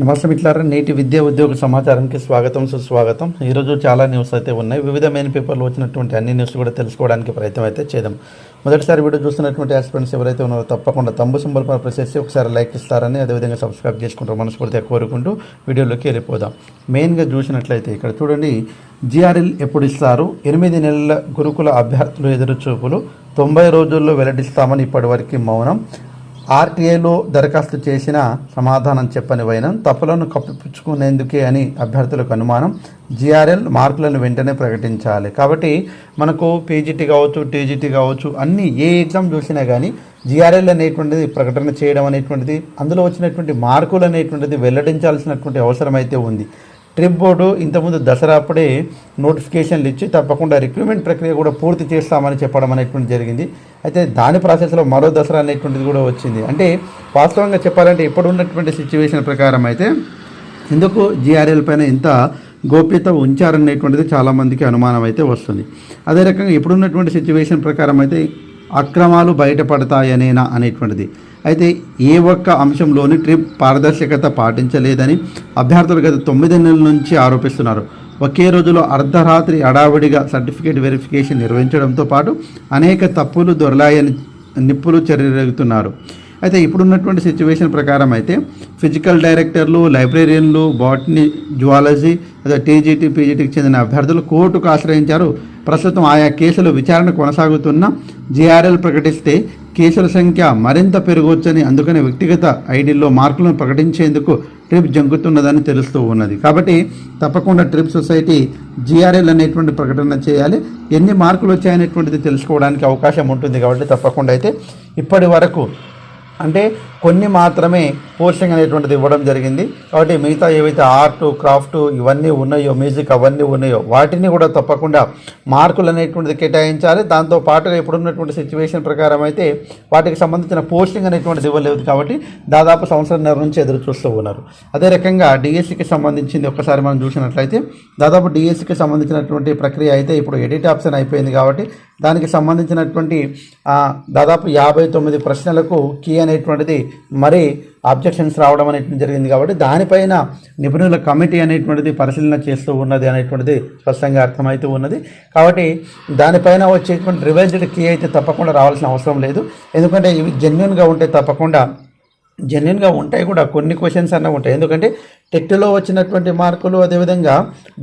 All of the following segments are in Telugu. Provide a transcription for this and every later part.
నమస్తే మిట్లారా నేటి విద్యా ఉద్యోగ సమాచారానికి స్వాగతం సుస్వాగతం. ఈరోజు చాలా న్యూస్ అయితే ఉన్నాయి. వివిధ మెయిన్ పేపర్లో వచ్చినటువంటి అన్ని న్యూస్ కూడా తెలుసుకోవడానికి ప్రయత్నం అయితే చేద్దాం. మొదటిసారి వీడియో చూస్తున్నటువంటి ఆస్పిరెంట్స్ ఎవరైతే ఉన్నారో తప్పకుండా తమ్ము సింబల్ పైన ప్రెస్ చేసి ఒకసారి లైక్ ఇస్తారని అదేవిధంగా సబ్స్క్రైబ్ చేసుకుంటారు మనస్ఫూర్తిగా కోరుకుంటూ వీడియోలోకి వెళ్ళిపోదాం. మెయిన్గా చూసినట్లయితే ఇక్కడ చూడండి జిఆర్ఎల్ ఎప్పుడు ఇస్తారు? ఎనిమిది నెలల గురుకుల అభ్యర్థులు ఎదురుచూపులు తొంభై రోజుల్లో వెల్లడిస్తామని ఇప్పటివరకు మౌనం. ఆర్టీఏలో దరఖాస్తు చేసిన సమాధానం చెప్పని వైనం తప్పులను కప్పిపుచ్చుకునేందుకే అని అభ్యర్థులకు అనుమానం జిఆర్ఎల్ మార్కులను వెంటనే ప్రకటించాలి. కాబట్టి మనకు పీజీటీ కావచ్చు టీజీటీ కావచ్చు అన్ని ఏ ఎగ్జామ్ చూసినా కానీ జిఆర్ఎల్ అనేటువంటిది ప్రకటన చేయడం అనేటువంటిది అందులో వచ్చినటువంటి మార్కులు అనేటువంటిది వెల్లడించాల్సినటువంటి అవసరం అయితే ఉంది. ట్రిప్ బోర్డు ఇంతకుముందు దసరా అప్పుడే నోటిఫికేషన్లు ఇచ్చి తప్పకుండా రిక్రూట్మెంట్ ప్రక్రియ కూడా పూర్తి చేస్తామని చెప్పడం అనేటువంటి జరిగింది. అయితే దాని ప్రాసెస్లో మరో దసరా అనేటువంటిది కూడా వచ్చింది. అంటే వాస్తవంగా చెప్పాలంటే ఇప్పుడు ఉన్నటువంటి సిచ్యువేషన్ ప్రకారం అయితే ఎందుకు జీఆర్ఎల్ పైన ఇంత గోప్యత ఉంచారనేటువంటిది చాలామందికి అనుమానం అయితే వస్తుంది. అదే రకంగా ఇప్పుడున్నటువంటి సిచ్యువేషన్ ప్రకారం అయితే అక్రమాలు బయటపడతాయనేనా అనేటువంటిది. అయితే ఏ ఒక్క అంశంలోని ట్రిప్ పారదర్శకత పాటించలేదని అభ్యర్థులు గత తొమ్మిది నెలల నుంచి ఆరోపిస్తున్నారు. ఒకే రోజులో అర్ధరాత్రి అడావిడిగా సర్టిఫికేట్ వెరిఫికేషన్ నిర్వహించడంతో పాటు అనేక తప్పులు దొరలాయని నిప్పులు చెరగలుగుతున్నారు అయితే ఇప్పుడున్నటువంటి సిచ్యువేషన్ ప్రకారం అయితే ఫిజికల్ డైరెక్టర్లు లైబ్రేరియన్లు బాటనీ జువాలజీ అదే టీజీటీ పీజీటీకి చెందిన అభ్యర్థులు కోర్టుకు ఆశ్రయించారు. ప్రస్తుతం ఆయా కేసులు విచారణ కొనసాగుతున్న జీఆర్ఎల్ ప్రకటిస్తే కేసుల సంఖ్య మరింత పెరగవచ్చని అందుకని వ్యక్తిగత ఐడీల్లో మార్కులను ప్రకటించేందుకు ట్రిప్ జంకుతున్నదని తెలుస్తూ ఉన్నది. కాబట్టి తప్పకుండా ట్రిప్ సొసైటీ జిఆర్ఎల్ అనేటువంటి ప్రకటన చేయాలి. ఎన్ని మార్కులు వచ్చాయనేటువంటిది తెలుసుకోవడానికి అవకాశం ఉంటుంది కాబట్టి తప్పకుండా అయితే ఇప్పటి వరకు అంటే కొన్ని మాత్రమే పోస్టింగ్ అనేటువంటిది ఇవ్వడం జరిగింది. కాబట్టి మిగతా ఏవైతే ఆర్ట్ క్రాఫ్ట్ ఇవన్నీ ఉన్నాయో మ్యూజిక్ అవన్నీ ఉన్నాయో వాటిని కూడా తప్పకుండా మార్కులు అనేటువంటిది కేటాయించాలి. దాంతో పాటుగా ఇప్పుడున్నటువంటి సిచ్యువేషన్ ప్రకారం అయితే వాటికి సంబంధించిన పోస్టింగ్ అనేటువంటిది ఇవ్వలేదు కాబట్టి దాదాపు సంవత్సరంన్నర నుంచి ఎదురు చూస్తూ ఉన్నారు. అదే రకంగా డిఎస్సికి సంబంధించింది ఒక్కసారి మనం చూసినట్లయితే దాదాపు డిఎస్సికి సంబంధించినటువంటి ప్రక్రియ అయితే ఇప్పుడు ఎడిట్ ఆప్షన్ అయిపోయింది కాబట్టి దానికి సంబంధించినటువంటి దాదాపు యాభై తొమ్మిది ప్రశ్నలకు కీ అనేటువంటిది మరి అబ్జెక్షన్స్ రావడం అనేటువంటి జరిగింది కాబట్టి దానిపైన నిపుణుల కమిటీ అనేటువంటిది పరిశీలన చేస్తూ ఉన్నది అనేటువంటిది స్పష్టంగా అర్థమవుతూ ఉన్నది. కాబట్టి దానిపైన వచ్చేటువంటి రివైజ్డ్ కీ అయితే తప్పకుండా రావాల్సిన అవసరం లేదు. ఎందుకంటే ఇవి జెన్యున్గా ఉంటే తప్పకుండా జెన్యున్గా ఉంటాయి కూడా. కొన్ని క్వశ్చన్స్ అన్న ఉంటాయి. ఎందుకంటే టెట్లో వచ్చినటువంటి మార్కులు అదేవిధంగా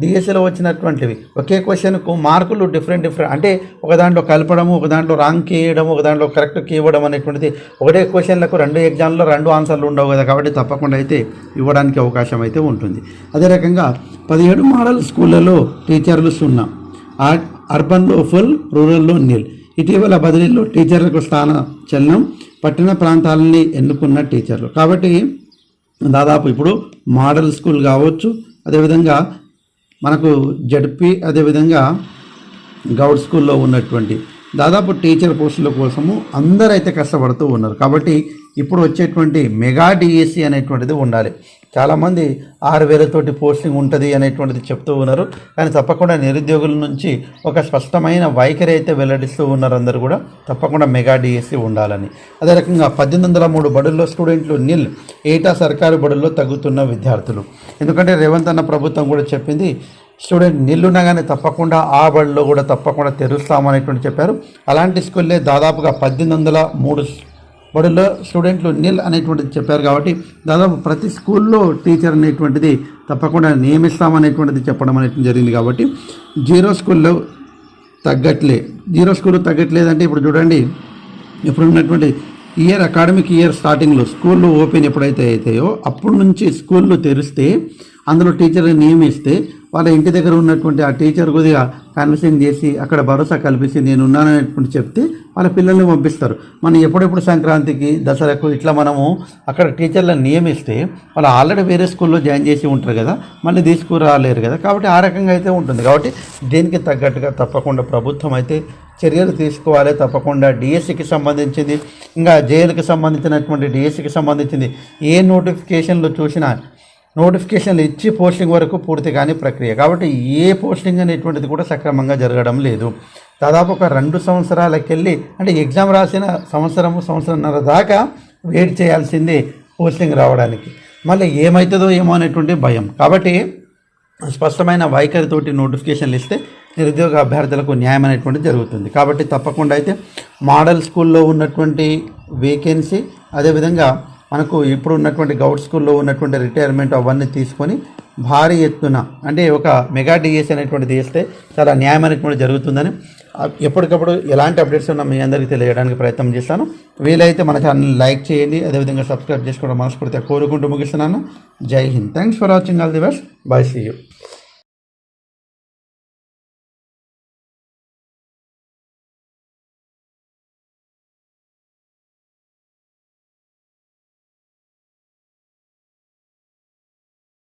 డిఎస్సిలో వచ్చినటువంటివి. ఒకే క్వశ్చన్కు మార్కులు డిఫరెంట్ డిఫరెంట్. అంటే ఒక దాంట్లో కలపడము ఒక దాంట్లో రాంగ్ కీ ఒక దాంట్లో కరెక్ట్ కీ ఇవ్వడం అనేటువంటిది ఒకటే క్వశ్చన్లకు రెండు ఎగ్జామ్లో రెండు ఆన్సర్లు ఉండవు కదా కాబట్టి తప్పకుండా అయితే ఇవ్వడానికి అవకాశం అయితే ఉంటుంది. అదే రకంగా పదిహేడు మోడల్ స్కూళ్ళలో టీచర్లు సున్నా. అర్బన్లో ఫుల్ రూరల్లో నిల్ ఇటీవల బదిలీలో టీచర్లకు స్థాన చలనం పట్టణ ప్రాంతాలని ఎన్నుకున్న టీచర్లు. కాబట్టి దాదాపు ఇప్పుడు మోడల్ స్కూల్ కావచ్చు అదేవిధంగా మనకు జడ్పీ అదేవిధంగా గౌడ్ స్కూల్లో ఉన్నటువంటి దాదాపు టీచర్ పోస్టుల కోసము అందరైతే కష్టపడుతూ ఉన్నారు. కాబట్టి ఇప్పుడు వచ్చేటువంటి మెగా డిఎస్సి అనేటువంటిది ఉండాలి. చాలామంది ఆరు వేలతోటి పోస్టింగ్ ఉంటుంది అనేటువంటిది చెప్తూ ఉన్నారు. కానీ తప్పకుండా నిరుద్యోగుల నుంచి ఒక స్పష్టమైన వైఖరి అయితే వెల్లడిస్తూ ఉన్నారు అందరూ కూడా. తప్పకుండా మెగా డిఎస్సి ఉండాలని. అదే రకంగా పద్దెనిమిది వందల మూడు బడుల్లో స్టూడెంట్లు నిల్ ఏటా సర్కారు బడుల్లో తగ్గుతున్న విద్యార్థులు. ఎందుకంటే రేవంత్ అన్న ప్రభుత్వం కూడా చెప్పింది స్టూడెంట్ నిల్లునగానే తప్పకుండా ఆ బడిలో కూడా తప్పకుండా తెరుస్తామనేటువంటి చెప్పారు. అలాంటి స్కూల్లే దాదాపుగా పద్దెనిమిది వందల మూడు బడుల్లో స్టూడెంట్లు నిల్ అనేటువంటిది చెప్పారు కాబట్టి దాదాపు ప్రతి స్కూల్లో టీచర్ అనేటువంటిది తప్పకుండా నియమిస్తామనేటువంటిది చెప్పడం అనేటువంటి జరిగింది కాబట్టి జీరో స్కూల్లో తగ్గట్లే. జీరో స్కూల్ తగ్గట్లేదంటే ఇప్పుడు చూడండి ఇప్పుడు ఉన్నటువంటి ఇయర్ అకాడమిక్ ఇయర్ స్టార్టింగ్లో స్కూళ్ళు ఓపెన్ ఎప్పుడైతే అవుతాయో అప్పటి నుంచి స్కూళ్ళు తెరిస్తే అందులో టీచర్ని నియమిస్తే వాళ్ళ ఇంటి దగ్గర ఉన్నటువంటి ఆ టీచర్ కొద్దిగా కన్విన్సింగ్ చేసి అక్కడ భరోసా కల్పించి నేను ఉన్నాననేటువంటి చెప్తే వాళ్ళ పిల్లల్ని పంపిస్తారు. మనం ఎప్పుడెప్పుడు సంక్రాంతికి దసరాకు ఇట్లా మనము అక్కడ టీచర్లను నియమిస్తే వాళ్ళు ఆల్రెడీ వేరే స్కూల్లో జాయిన్ చేసి ఉంటారు కదా మళ్ళీ తీసుకురాలేరు కదా. కాబట్టి ఆ రకంగా అయితే ఉంటుంది. కాబట్టి దీనికి తగ్గట్టుగా తప్పకుండా ప్రభుత్వం అయితే చర్యలు తీసుకోవాలి. తప్పకుండా డిఎస్సికి సంబంధించింది ఇంకా జైలుకి సంబంధించినటువంటి డిఎస్సికి సంబంధించింది ఏ నోటిఫికేషన్లు చూసినా నోటిఫికేషన్లు ఇచ్చి పోస్టింగ్ వరకు పూర్తి కాని ప్రక్రియ. కాబట్టి ఏ పోస్టింగ్ అనేటువంటిది కూడా సక్రమంగా జరగడం లేదు. దాదాపు ఒక రెండు సంవత్సరాలకెళ్ళి అంటే ఎగ్జామ్ రాసిన సంవత్సరము సంవత్సరంన్నర దాకా వెయిట్ చేయాల్సిందే పోస్టింగ్ రావడానికి. మళ్ళీ ఏమవుతుందో ఏమో అనేటువంటి భయం. కాబట్టి స్పష్టమైన వైఖరితోటి నోటిఫికేషన్లు ఇస్తే నిరుద్యోగ అభ్యర్థులకు న్యాయం అనేటువంటిది జరుగుతుంది. కాబట్టి తప్పకుండా అయితే మోడల్ స్కూల్లో ఉన్నటువంటి వేకెన్సీ అదేవిధంగా మనకు ఇప్పుడు ఉన్నటువంటి గౌట్ స్కూల్లో ఉన్నటువంటి రిటైర్మెంట్ అవన్నీ తీసుకొని భారీ ఎత్తున అంటే ఒక మెగా డిఎస్ అనేటువంటిది చేస్తే చాలా న్యాయం అనేటువంటి జరుగుతుందని. ఎప్పటికప్పుడు ఎలాంటి అప్డేట్స్ ఉన్నా మీ అందరికీ తెలియజేయడానికి ప్రయత్నం చేస్తాను. వీలైతే మన ఛానల్ లైక్ చేయండి అదేవిధంగా సబ్స్క్రైబ్ చేసుకోవడం మనస్ఫూర్తిగా కోరుకుంటూ ముగిస్తున్నాను. జై Hind. Thanks for watching. All the best. Bye see you.